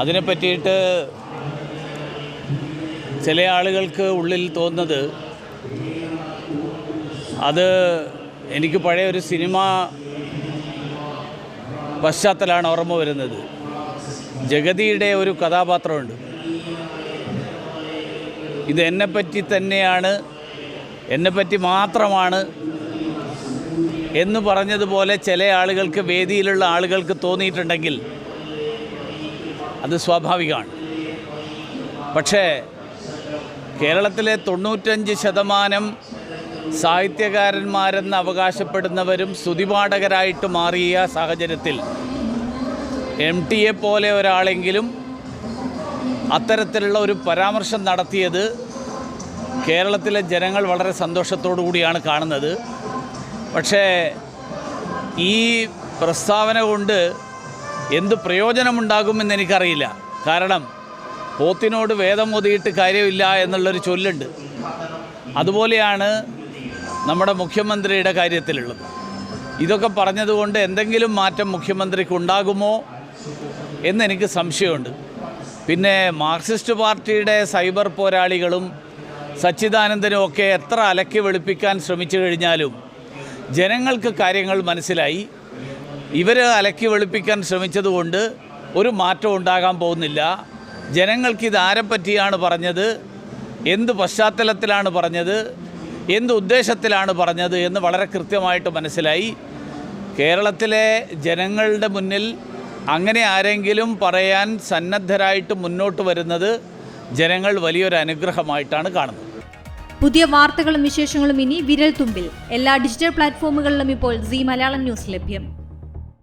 അതിനെ പറ്റിയിട്ട് ചില ആളുകൾക്ക് ഉള്ളിൽ തോന്നുന്നത് അത് എനിക്ക് പഴയ ഒരു സിനിമ പശ്ചാത്തലമാണ് ഓർമ്മ വരുന്നത്. ജഗതിയുടെ ഒരു കഥാപാത്രമുണ്ട്. ഇത് എന്നെപ്പറ്റി തന്നെയാണ് എന്നെപ്പറ്റി മാത്രമാണ് എന്ന് പറഞ്ഞതുപോലെ ചില ആളുകൾക്ക് വേദിയിലുള്ള ആളുകൾക്ക് തോന്നിയിട്ടുണ്ടെങ്കിൽ അത് സ്വാഭാവികമാണ്. പക്ഷേ കേരളത്തിലെ തൊണ്ണൂറ്റഞ്ച് ശതമാനം സാഹിത്യകാരന്മാരെന്ന് അവകാശപ്പെടുന്നവരും സ്തുതിപാഠകരായിട്ട് മാറിയ സാഹചര്യത്തിൽ എം ടിയെ പോലെ ഒരാളെങ്കിലും അത്തരത്തിലുള്ള ഒരു പരാമർശം നടത്തിയത് കേരളത്തിലെ ജനങ്ങൾ വളരെ സന്തോഷത്തോടു കൂടിയാണ് കാണുന്നത്. പക്ഷേ ഈ പ്രസ്താവന കൊണ്ട് എന്ത് പ്രയോജനമുണ്ടാകുമെന്ന് എനിക്കറിയില്ല. കാരണം പോത്തിനോട് വേദം ഒതിയിട്ട് കാര്യമില്ല എന്നുള്ളൊരു ചൊല്ലുണ്ട്. അതുപോലെയാണ് നമ്മുടെ മുഖ്യമന്ത്രിയുടെ കാര്യത്തിലുള്ളത്. ഇതൊക്കെ പറഞ്ഞതുകൊണ്ട് എന്തെങ്കിലും മാറ്റം മുഖ്യമന്ത്രിക്ക് ഉണ്ടാകുമോ എന്നെനിക്ക് സംശയമുണ്ട്. പിന്നെ മാർക്സിസ്റ്റ് പാർട്ടിയുടെ സൈബർ പോരാളികളും സച്ചിദാനന്ദനും ഒക്കെ എത്ര അലക്കി വെളുപ്പിക്കാൻ ശ്രമിച്ചു കഴിഞ്ഞാലും ജനങ്ങൾക്ക് കാര്യങ്ങൾ മനസ്സിലായി. ഇവർ അലക്കി വെളുപ്പിക്കാൻ ശ്രമിച്ചതുകൊണ്ട് ഒരു മാറ്റം ഉണ്ടാകാൻ പോകുന്നില്ല. ജനങ്ങൾക്ക് ഇത് ആരെ പറ്റിയാണ് പറഞ്ഞത്? എന്ത് പശ്ചാത്തലത്തിലാണ് പറഞ്ഞത്? എന്ത് ഉദ്ദേശത്തിലാണ് പറഞ്ഞത് എന്ന് വളരെ കൃത്യമായിട്ട് മനസ്സിലായി. കേരളത്തിലെ ജനങ്ങളുടെ മുന്നിൽ അങ്ങനെ ആരെങ്കിലും പറയാൻ സന്നദ്ധരായിട്ട് മുന്നോട്ട് വരുന്നത് ജനങ്ങൾ വലിയൊരു അനുഗ്രഹമായിട്ടാണ് കാണുന്നത്. പുതിയ വാർത്തകളും വിശേഷങ്ങളും ഇനി വിരൽ തുമ്പിൽ എല്ലാ ഡിജിറ്റൽ പ്ലാറ്റ്ഫോമുകളിലും ഇപ്പോൾ സി മലയാളം ന്യൂസ് ലഭ്യം.